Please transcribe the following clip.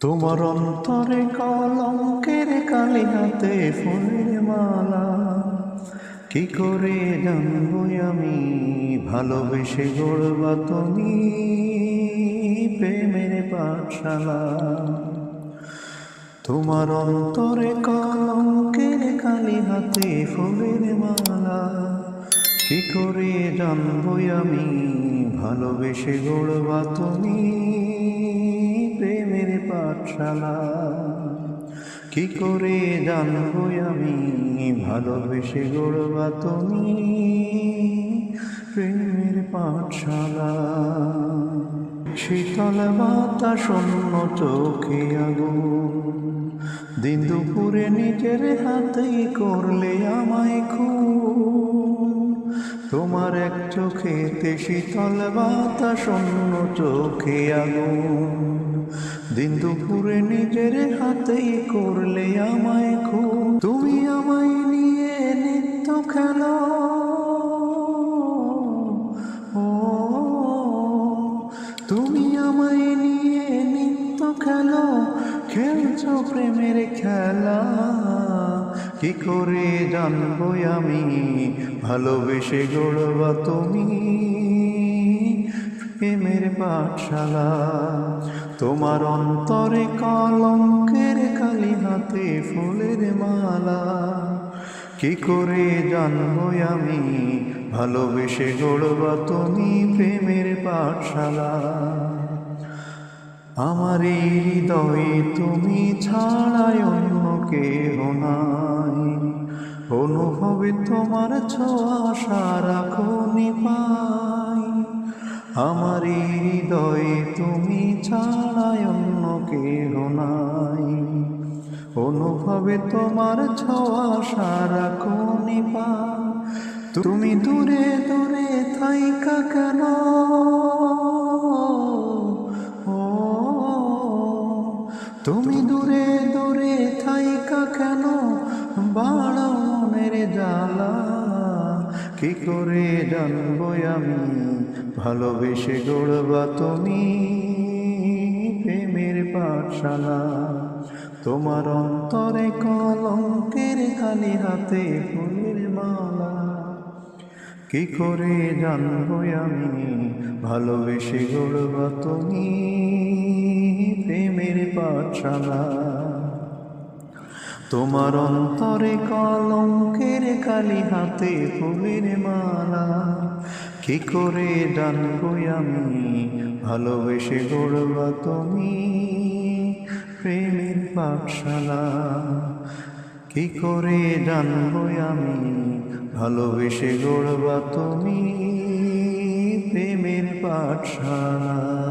তোমার অন্তরে কলঙ্কের কালি হাতে ফুলের মালা। কি করে জানব আমি? ভালোবেসে গড়বা তুমি প্রেমের পাঠশালা। তোমার অন্তরে কলঙ্কের কালি হাতে ফুলের মালা। কি করে জানব আমি? ভালোবেসে গড়বা তুমি পাঠশালা। কি করে জানব আমি? ভালোবেসে গড়বা তুমি প্রেমের পাঠশালা। শীতল বাতাস শূন্য চোখে আগুন। দিন দুপুরে নিজের হাতেই করলে আমায় খুন। তোমার এক চোখেতে শীতল বাতাস অন্য চোখে আগুন। দিন দুপুরে নিজের হাতেই করলে আমায় খুন তুমি আমায় নিয়ে নিত্য খেলো। তুমি আমায় নিয়ে নিত্য খেলো। খেলছো প্রেমের খেলা। কি করে জানব আমি? ভালোবেসে গড়বা তুমি প্রেমের পাঠশালা। তোমার অন্তরে কলঙ্কের কালি হাতে ফুলের মালা। কি করে জানব আমি? ভালোবেসে গড়বা তুমি প্রেমের পাঠশালা। আমার এই হৃদয়ে তুমি ছাড়াই অন্য কেহ নাই। অনুভবে তোমার ছোঁয়া সারাক্ষণই পাই আমার হৃদয়ে তুমি ছাড়াই অন্য কেহ নাই। অনুভবে তোমার ছোঁয়া সারাক্ষণই পাই তুমি দূরে দূরে থাইকা কেন? তুমি দূরে দূরে থাইকা কেন? বাড়াও মনের জ্বালা। কি করে জানব আমি? ভালোবেসে গড়বা তুমি প্রেমের পাঠশালা। তোমার অন্তরে কলঙ্কের খালি হাতে ফুলের মালা। কি করে জানব আমি? ভালোবেসে গড়বা তুমি প্রেমের পাঠশালা। তোমার অন্তরে কলঙ্কের কালি হাতে ফুলের মালা। কি করে জানব আমি? ভালোবেসে গড়বা তুমি প্রেমের পাঠশালা। কি করে জানব আমি? ভালোবেসে গড়বা তুমি প্রেমের পাঠশালা।